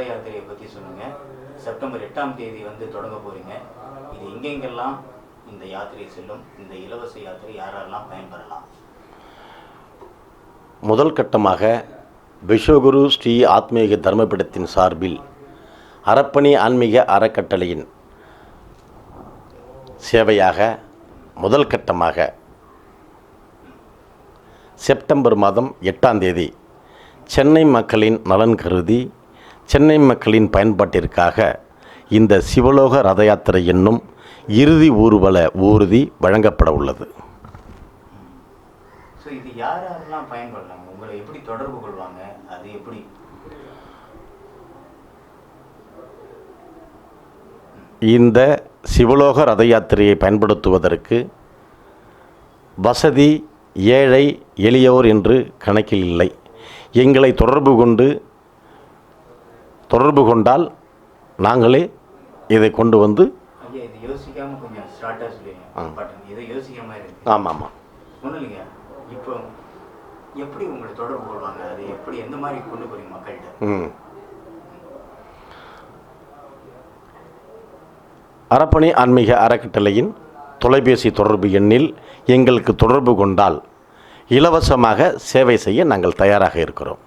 ரத யாத்திரையை பற்றி சொல்லுங்க. செப்டம்பர் எட்டாம் தேதி வந்து தொடங்க போறீங்க. இது எங்கெங்கெல்லாம் இந்த யாத்திரை செல்லும் இந்த இலவச யாத்திரை யாரெல்லாம் பயன்பெறலாம்? முதல் கட்டமாக விஸ்வகுரு ஸ்ரீ ஆத்மீக தர்மபிடத்தின் சார்பில் அறப்பணி ஆன்மீக அறக்கட்டளையின் சேவையாக முதல் கட்டமாக செப்டம்பர் மாதம் எட்டாம் தேதி சென்னை மக்களின் நலன் கருதி சென்னை மக்களின் பயன்பாட்டிற்காக இந்த சிவலோக ரத யாத்திரை என்னும் இறுதி ஊர்வல ஊர்தி வழங்கப்பட உள்ளது. இந்த சிவலோக ரத யாத்திரையை பயன்படுத்துவதற்கு வசதி ஏழை எளியோர் என்று கணக்கில் இல்லை. எங்களை தொடர்பு கொண்டு தொடர்பு கொண்டால் நாங்களே இதை கொண்டு வந்து ஆமாம். ஆமாம் இப்போ எப்படி உங்களை தொடர்பு கொள்வாங்க? அது எப்படி எந்த மாதிரி கொண்டு போறீங்க மக்கள்கிட்ட? ம். அறப்பணி ஆன்மீக அறக்கட்டளையின் தொலைபேசி தொடர்பு எண்ணில் எங்களுக்கு தொடர்பு கொண்டால் இலவசமாக சேவை செய்ய நாங்கள் தயாராக இருக்கிறோம்.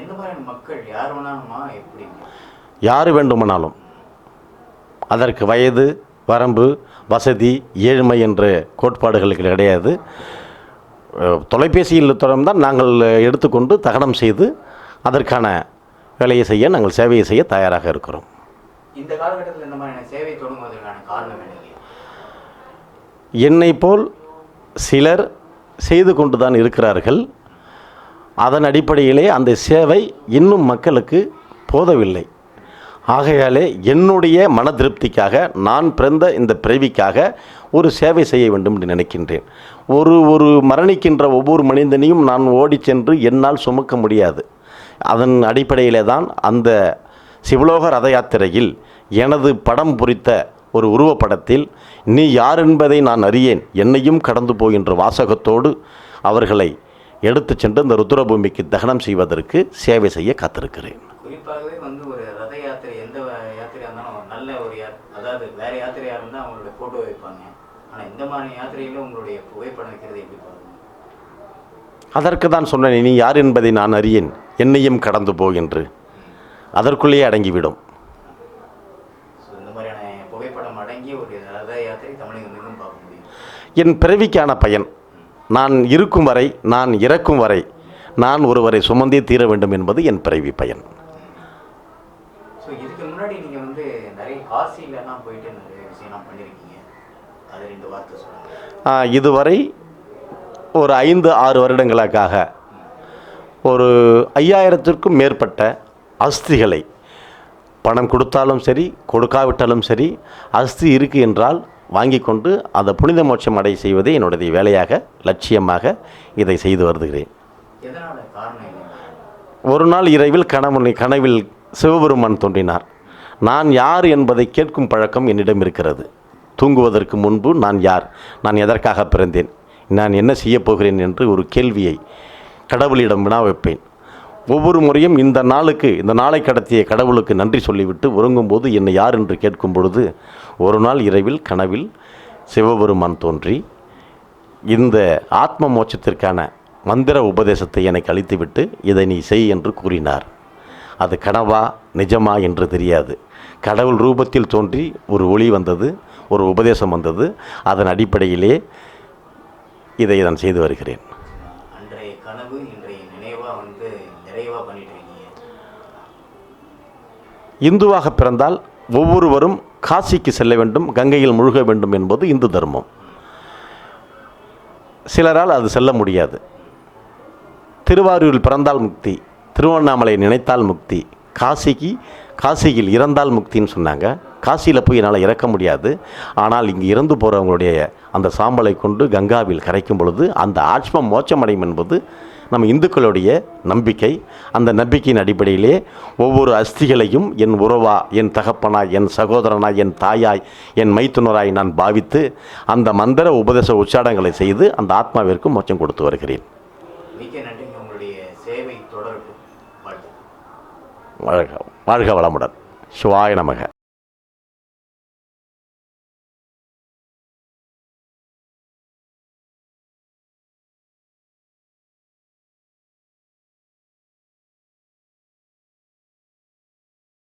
எந்த மாதிரியான மக்கள் யார் வேணாலுமா எப்படிங்க யார் வேண்டுமானாலும் அதற்கு வயது வரம்பு வசதி ஏழ்மை என்ற கோட்பாடுகளுக்கு கிடையாது. தொலைபேசியில் தொடர்ந்தால் நாங்கள் எடுத்துக்கொண்டு தகனம் செய்து அதற்கான வேலையை செய்ய நாங்கள் சேவையை செய்ய தயாராக இருக்கிறோம். இந்த காலகட்டத்தில் இந்த மாதிரியான சேவை தொடங்குவதற்கான காரணம் என்னை போல் சிலர் செய்து கொண்டு தான் இருக்கிறார்கள். அதன் அடிப்படையிலே அந்த சேவை இன்னும் மக்களுக்கு போதவில்லை. ஆகையாலே என்னுடைய மன திருப்திக்காக நான் பிறந்த இந்த பிறவிக்காக ஒரு சேவை செய்ய வேண்டும் என்று நினைக்கின்றேன். ஒரு ஒரு மரணிக்கின்ற ஒவ்வொரு மனிதனையும் நான் ஓடி சென்று என்னால் சுமக்க முடியாது. அதன் அடிப்படையிலே தான் அந்த சிவலோக ரத யாத்திரையில் எனது படம் பொறித்த ஒரு உருவப்படத்தில் நீ யார் என்பதை நான் அறியேன். என்னையும் கடந்து போகின்ற வாசகத்தோடு அவர்களை எடுத்துச் சென்று இந்த ருத்ரபூமிக்கு தகனம் செய்வதற்கு சேவை செய்ய காத்திருக்கிறேன். குறிப்பாகவே வந்து ஒரு ரத யாத்திரை எந்த வ- யாத்திரையா இருந்தாலும் நல்ல ஒரு அதாவது வேற யாத்திரையா இருந்தால் அவங்களோட ஃபோட்டோ வைப்பாங்க. ஆனால் இந்த மாதிரி யாத்திரையில உங்களுடைய புகைப்படம் வைக்கிறது எப்படி பாருங்க அதற்கு தான் சொன்னேன் நீ யார் என்பதை நான் அறியேன். என்னையும் கடந்து போகின்று. அதற்குள்ளேயே அடங்கிவிடும். என் பிறவிக்கான பயன். நான் இருக்கும் வரை நான் இறக்கும் வரை நான் ஒருவரை சுமந்தே தீர வேண்டும் என்பது என் பிறவி பயன். இதுவரை ஒரு ஐந்து ஆறு வருடங்களுக்காக ஒரு ஐயாயிரத்திற்கும் மேற்பட்ட அஸ்திகளை பணம் கொடுத்தாலும் சரி கொடுக்காவிட்டாலும் சரி அஸ்தி இருக்கு என்றால் வாங்கி கொண்டு அதை புனித மோட்சம் அடை செய்வதே என்னுடைய வேலையாக லட்சியமாக இதை செய்து வருகிறேன். ஒரு நாள் இரவில் கணவனை கனவில் சிவபெருமான் தோன்றினார். நான் யார் என்பதை கேட்கும் பழக்கம் என்னிடம் இருக்கிறது. தூங்குவதற்கு முன்பு நான் யார்? நான் எதற்காக பிறந்தேன்? நான் என்ன செய்யப் போகிறேன் என்று ஒரு கேள்வியை கடவுளிடம் வினா வைப்பேன். ஒவ்வொரு முறையும் இந்த நாளுக்கு இந்த நாளை கடத்திய கடவுளுக்கு நன்றி சொல்லிவிட்டு உறங்கும்போது என்னை யார் என்று கேட்கும் பொழுது ஒரு நாள் இரவில் கனவில் சிவபெருமான் தோன்றி இந்த ஆத்ம மோட்சத்திற்கான மந்திர உபதேசத்தை எனக்கு அளித்துவிட்டு இதை நீ செய் என்று கூறினார். அது கனவா நிஜமா என்று தெரியாது. கடவுள் ரூபத்தில் தோன்றி ஒரு ஒளி வந்தது ஒரு உபதேசம் வந்தது. அதன் அடிப்படையிலே இதை நான் செய்து வருகிறேன் அன்றைய கனவு இன்றைய நினைவாக வந்து நிறைவாக பண்ணிட்டு இந்துவாக பிறந்தால் ஒவ்வொருவரும் காசிக்கு செல்ல வேண்டும் கங்கையில் முழுக வேண்டும் என்பது இந்து தர்மம். சிலரால் அது செல்ல முடியாது. திருவாரூரில் பிறந்தால் முக்தி திருவண்ணாமலை நினைத்தால் முக்தி காசிக்கு காசியில் இறந்தால் முக்தின்னு சொன்னாங்க. காசியில் போய் என்னால் இறக்க முடியாது. ஆனால் இங்கு இறந்து போகிறவங்களுடைய அந்த சாம்பலை கொண்டு கங்காவில் கரைக்கும் பொழுது அந்த ஆத்ம மோட்சமடையும் என்பது நம்ம இந்துக்களுடைய நம்பிக்கை அந்த நம்பிக்கையின் அடிப்படையிலே ஒவ்வொரு அஸ்திகளையும் என் உறவா என் தகப்பனாய் என் சகோதரனாய் என் தாயாய் என் மைத்துனராய் நான் பாவித்து அந்த மந்திர உபதேச உச்சாடங்களை செய்து அந்த ஆத்மாவிற்கு மோட்சம் கொடுத்து வருகிறேன். வாழ்க வாழ்க வளமுடன். சிவாய நமக.